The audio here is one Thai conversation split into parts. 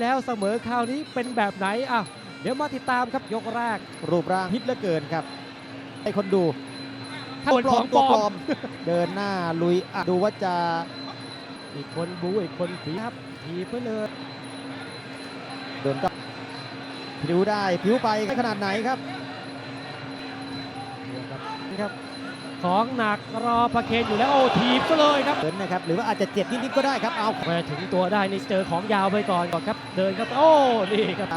แล้วเสมอคราวนี้เป็นแบบไหนอะเดี๋ยวมาติดตามครับยกแรก รูปร่างฮิตเหลือเกินครับให้คนดูส่วนของปตัวลปลออมมเดินหน้าลุยอะดูว่าจะอีกคนบูอีกคนผีครับผีไปเลยโดนก็ผิวได้ผิวไปขนาดไหนครับนี่ครับ ของหนักรอประเคนอยู่แล้วโอ้ถีบซะเลยครับเดินนะครับหรือว่าอาจจะเจ็บนิดๆก็ได้ครับเอามาถึงตัวได้นี่เจอของยาวไปก่อนก่อนครับ เดินครับโอ้นี่ครับ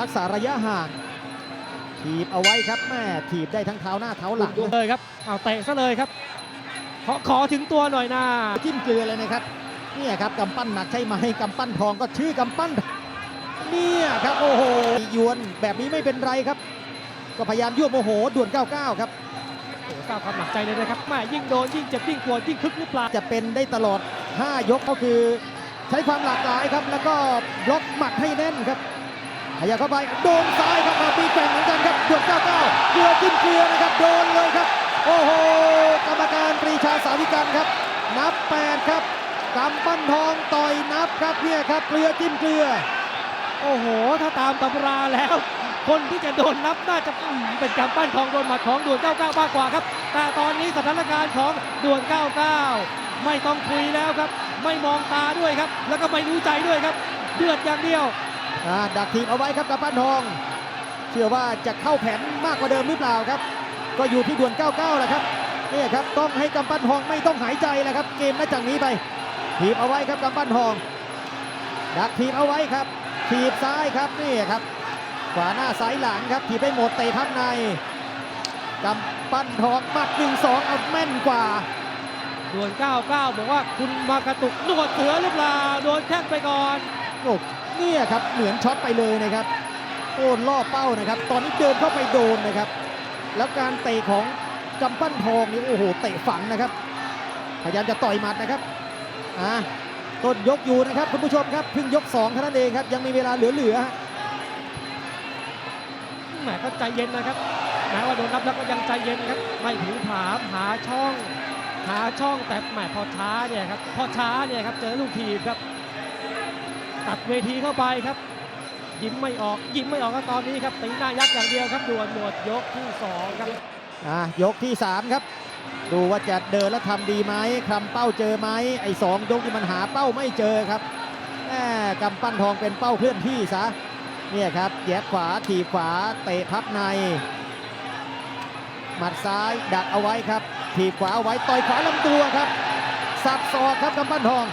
รักษาระยะห่างถีบเอาไว้ครับแม่ถีบได้ทั้งเท้าหน้าเท้าหลังเลยครับเอาเตะซะเลยครับขอขอถึงตัวหน่อยนะจิ้มเกลือเลยนะครับเนี่ยครับกำปั้นหนักใช่ไหมกำปั้นทองก็ชื่อกำปั้นเนี่ยครับโอ้โหยวนแบบนี้ไม่เป็นไรครับ ก็พยายามยั่วโมโหด่วน 99 ครับ โอ้ทราบความหนักใจเลยนะครับแม่ยิ่งโดนยิ่งเจ็บยิ่งปวดยิ่งคึกหรือเปล่าจะเป็นได้ตลอด 5 ยกก็คือ ใช้ความหลากหลายครับ แล้วก็บล็อกหมัดให้แน่นครับขยับเข้าไปโดนซ้ายครับมาปีแกว่งเหมือนกันครับด่วน99เกลือจิ้มเกลือนะครับโดนเลยครับ โอ้โหกรรมการปรีชาสาวิกันครับ นับ 8 ครับกำปั้นทองต่อยนับครับเนี่ยครับเกลือจิ้มเกลือ โอ้โห ถ้าตามตำราแล้ว คนที่จะโดนนับน่าจะเป็นกำปั้นทองโดนหมัดของด่วน99มากกว่าครับ แต่ตอนนี้สถานการณ์ของด่วน99 ไม่ต้องคุยแล้วครับ ไม่มองตาด้วยครับ แล้วก็ไม่รู้ใจด้วยครับเดือดอย่างเดียวดักทีมเอาไว้ครับกับปั้นทอง เชื่อว่าจะเข้าแผนมากกว่าเดิมหรือเปล่าครับ ก็อยู่ที่ด่วน 99แหละครับนี่ครับต้องให้กำปั้นทองไม่ต้องหายใจแล้วครับ เกมนัดจากนี้ไปทีบเอาไว้ครับกำปั้นทองดักทีบเอาไว้ครับทีบซ้ายครับนี่ครับ ขวาหน้าซ้ายหลังครับทีบไปหมดเตะพับในกำปั้นทองหมัด1 2เอาแม่นกว่าด่วน 99 บอกว่าคุณมากระตุกหนวดเสือหรือเปล่าโดนแข้งไปก่อนโอ้เนี่ยครับเหมือนช็อตไปเลยนะครับโอนล่อเป้านะครับ ตอนนี้เดินเข้าไปโดนนะครับ แล้วการเตะของกำปั้นทองนี่โอ้โหเตะฝังนะครับ พยายามจะต่อยหมัดนะครับอ่าต้นยกอยู่นะครับคุณผู้ชมครับเพิ่งยก2เท่านั้นเองครับยังมีเวลาเหลือๆ แหมก็ใจเย็นนะครับแม้ว่าโดนนับแล้วก็ยังใจเย็นครับไม่ผิวผามหาช่อง หาช่องแต่แหมพอช้าเนี่ยครับพอช้าเนี่ยครับเจอลูกทีบครับ ตัดเวทีเข้าไปครับ ยิ้มไม่ออกยิ้มไม่ออกก็ตอนนี้ครับตีหน้ายักษ์อย่างเดียวครับด่วนหมดยกที่สองครับอ่ายกที่ 3 ครับ ดูว่าจะเดินแล้วทำดีไหมคลำเป้าเจอไหมไอ้สองยกที่มันหาเป้าไม่เจอครับแหม่กำปั้นทองเป็นเป้าเคลื่อนที่ซะ เนี่ยครับแยกขวาถีบขวาเตะพับใน หมัดซ้ายดักเอาไว้ครับ ถีบขวาเอาไว้ต่อยขวาลำตัวครับ สับศอกครับกำปั้นทอง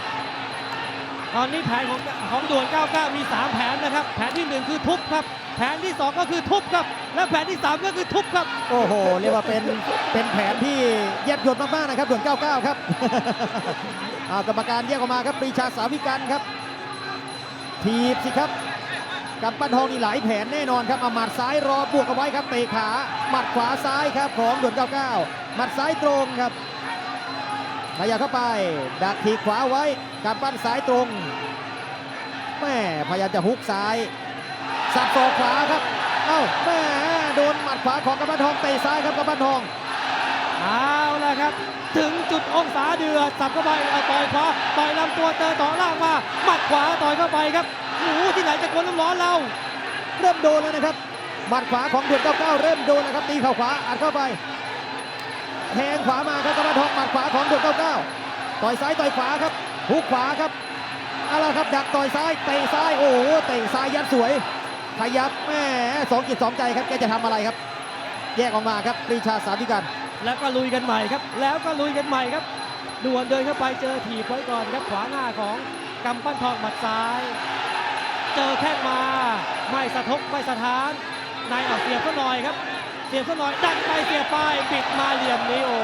ตอนนี้แผนของของด่วน 99 มี 3 แผนนะครับ แผนทีหนึ่1 คือทุบครับ แผนที่ 2 ก็คือทุบครับ และแผนที่ 3 ก็คือทุบครับ โอ้โห เรียกว่าเป็นเป็นแผนที่แยบยลมากๆนะครับด่วน 99 ครับอ่ากรรมการแยกออกมาครับปรีชาสาวิกันครับทีบสิครับ กำปั้นทองนี่หลายแผนแน่นอนครับเอาหมัดซ้ายรอบวกเอาไว้ครับเตะขาหมัดขวาซ้ายครับของด่วน99หมัดซ้ายตรงครับขยับเข้าไป ดักทีขวาไว้กำปั้นซ้ายตรงแม่พยายามจะฮุกซ้ายสับศอกขวาครับเอ้าแม่โดนหมัดขวาของกำปั้นทองเตะซ้ายครับกำปั้นทองเอาละครับถึงจุดองศาเดือดสับเข้าไปต่อยขวาต่อยลำตัวเจอต่อล่างมาหมัดขวาต่อยเข้าไปครับ อ้โหที่ไหนจะกวน้ำร้อนเรา เริ่มโดนแล้วนะครับหมัดขวาของเดือน99เริ่มโดนนะครับตีเข่าขวาอัดเข้าไปแทงขวามาครับกำปั้นทองหมัดขวาของเดือน99ต่อยซ้ายต่อยขวาครับฮุกขวาครับเอาละครับดักต่อยซ้ายเตะซ้ายโอ้โหเตะซ้ายยัดสวยขยับแม่สองจิตสองใจครับแกจะทำอะไรครับ แยกออกมาครับปรีชาสาวิกันแล้วก็ลุยกันใหม่ครับ แล้วก็ลุยกันใหม่ครับด่วนเดินเข้าไปเจอถีบไว้ก่อนครับขวาหน้าของกำปั้นทองหมัดซ้าย เจอแข้งมา ไม่สะทกไม่สะท้านนายเอาเสียบซะหน่อยครับเสียบซะหน่อยดันไปเสียบไปปิดมาเหลี่ยมนี้โอ้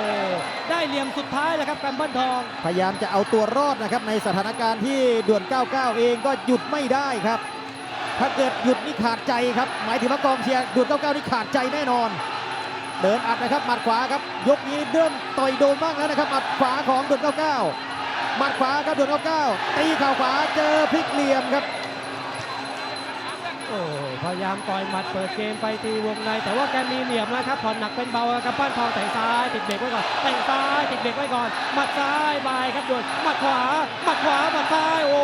ได้เหลี่ยมสุดท้ายแล้วครับกำปั้นทอง พยายามจะเอาตัวรอดนะครับในสถานการณ์ที่ด่วน 99 เองก็หยุดไม่ได้ครับ ถ้าเกิดหยุดนี่ขาดใจครับ หมายถึงว่ากองเชียร์ด่วน 99 นี่ขาดใจแน่นอน เดินอัดนะครับหมัดขวาครับ ยกนี้เริ่มต่อยโดนบ้างแล้วนะครับหมัดขวาของด่วน 99 หมัดขวาครับด่วน 99 ตีข่าวขวาเจอพลิกเหลี่ยมครับ อ้พยายามต่อยหมัดเปิดเกมไปตีวงใน แต่ว่าแกมีเหลี่ยมนะครับผ่อนหนักเป็นเบากำปั้นทองแต่ซ้ายติดเบรกไว้ก่อนแต่งซ้ายติดเบรกไว้ก่อนหมัดซ้ายบายครับโดนหมัดขวาหมัดขวาหมัดซ้ายโอ้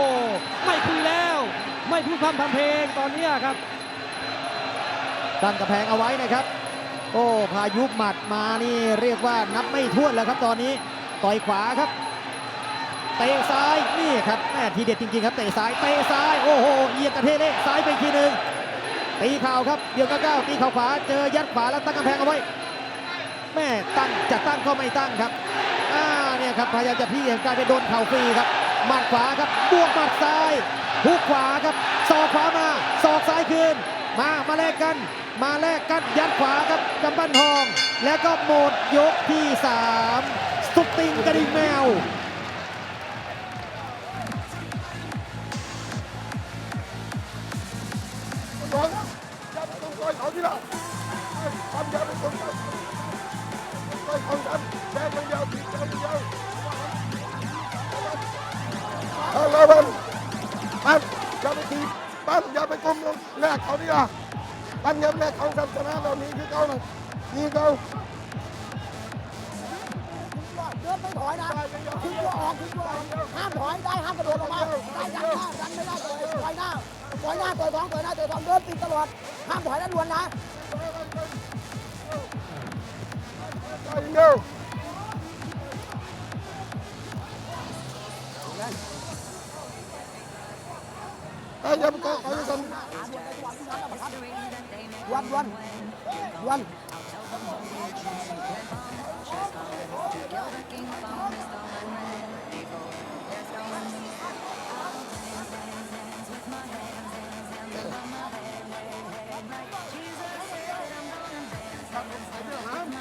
ไม่คุยแล้ว ไม่พูดพร่ำทำเพลงตอนนี้ครับตั้งกระแพงเอาไว้นะครับ โอ้พายุหมัดมานี่เรียกว่านับไม่ถ้วนแล้วครับตอนนี้ต่อยขวาครับ เตะซ้ายนี่ครับแม่ทีเด็ดจริงๆครับเตะซ้ายเตะซ้ายโอ้โหเอียงกระเทเล่ซ้ายไปทีหนึ่งตีเข่าครับเดี๋ยวก้าวตีเข่าขวาเจอยัดขวาแล้วตั้งกระแพงเอาไว้แม่ตั้งจะตั้งก็ไม่ตั้งครับอ่าเนี่ยครับพยายามจะพี่เองกลายไปโดนเข่าฟรีครับหมัดขวาครับบวกหมัดซ้ายฮุกขวาครับศอกขวามาศอกซ้ายคืนมามาแลกกัน มาแลกกันยัดขวาครับกำปั้นทอง แล้วก็หมดยกที่ 3 สุดติงกระดิ่งแมว ปันปั้นอย่าไปตีปั้นอย่าไปกลมลงแลกเขาที่ละปั้นย่าไปแลกเขากันชนะเรานี้คือเขาน่ะนี่เขาเดินไม่ถอยนะทิ้งตัวออกทิ้งตัวออกห้ามถอยได้ห้ามกระโดดออกมาได้ยันหน้ายันไม่ได้เลยปล่อยหน้าปล่อยหน้าต่อยท้องต่อยหน้าต่อยท้องเดินติดตลอดห้ามถอยแล้วดวนนะ ต่อยอย่างเดี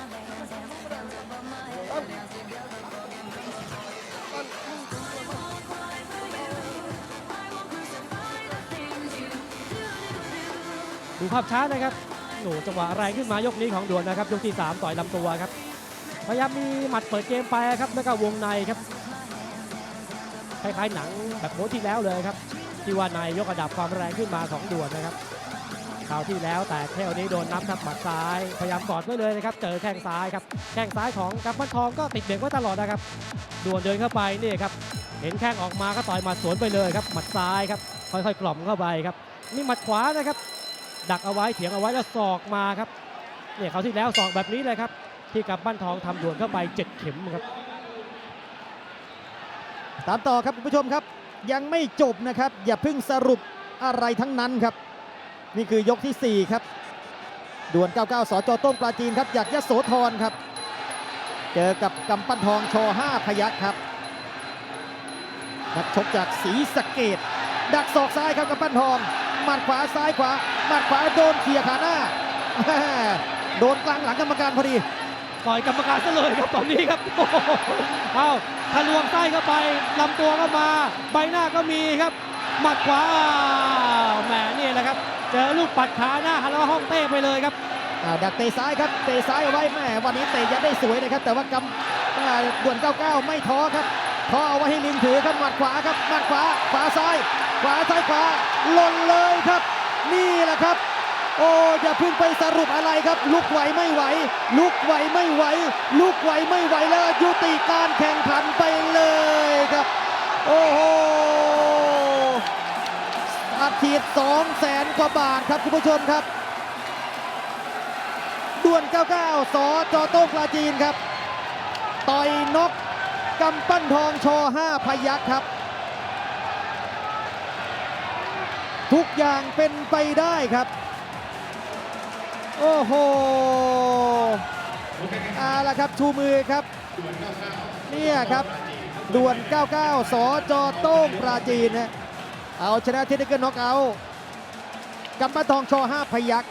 ภาพช้านะครับโอ้จังหวะแรงขึ้นมายกนี้ของด่วนนะครับยกที่ 3 ต่อยลำตัวครับ พยายามมีหมัดเปิดเกมไปครับแล้วก็วงในครับคล้ายๆหนังแบบโค้ชที่แล้วเลยครับ ที่ว่านายยกระดับความแรงขึ้นมาของด่วนนะครับคราวที่แล้วแต่เที่ยวนี้โดนนับทับหมัดซ้าย พยายามกอดไว้เลยนะครับ เจอแข้งซ้ายครับแข้งซ้ายของกัมพันทองก็ติดเบรกไว้ตลอดนะครับด่วนเดินเข้าไปนี่ครับเห็นแข้งออกมาก็ต่อยหมัดสวนไปเลยครับหมัดซ้ายครับค่อยๆกล่อมเข้าไปครับนี่หมัดขวานะครับ ดักเอาไว้เถียงเอาไว้แล้วศอกมาครับเนี่ยเขาที่แล้วศอกแบบนี้เลยครับ ที่กับบ้านทองทำด่วนเข้าไป 7 เข็มครับ ตามต่อครับคุณผู้ชมครับ ยังไม่จบนะครับ อย่าเพิ่งสรุปอะไรทั้งนั้นครับ นี่คือยกที่ 4 ครับด่วน 99 สจต้งปลาจีนครับจากยโสธรครับ เจอกับกำปั้นทองช5พยัคฆ์ครับนักชกจากศรีสะเกดดักศอกซ้ายครับกำปั้นทอง หมัดขวาซ้ายขวาหมัดขวาโดนเขี่ยขาหน้าแม่โดนกลางหลังกรรมการพอดีต่อยกรรมการซะเลยครับตอนนี้ครับอ้โหเอาทะลวงไส้เข้าไปลำตัวก็มาใบหน้าก็มีครับ หมัดขวาแหมนี่แหละครับ เจอลูกปัดขาหน้าแล้วห้องเต้ไปเลยครับดักเตะซ้ายครับเตะซ้ายเอาไว้แม่วันนี้เตะยัดได้สวยนะครับ แต่ว่ากำด่วน 99 ไม่ท้อครับ ท้อเอาไว้ให้ลินถือครับหมัดขวาครับหมัดขวาขวาซ้าย ขวาซ้ายขวาหล่นเลยครับ นี่แหละครับ โอ้อย่าเพิ่งไปสรุปอะไรครับ ลุกไหวไม่ไหว ลุกไหวไม่ไหว ลุกไหวไม่ไหวแล้วยุติการแข่งขันไปเลยครับ โอ้โหอัดฉีด2แสนกว่าบาทครับคุณผู้ชมครับด่วน 99สจโต้งปลาจีนครับ ต่อยนก กำปั้นทองชอ5พยักครับ ทุกอย่างเป็นไปได้ครับ โอ้โหเอาละครับชูมือครับ เนี่ยครับด่วน 99 สจโต้งปราจีนนะเอาชนะเทนนิสเกิลน็อกเอาท์กำปั้นทองชอ5พยัก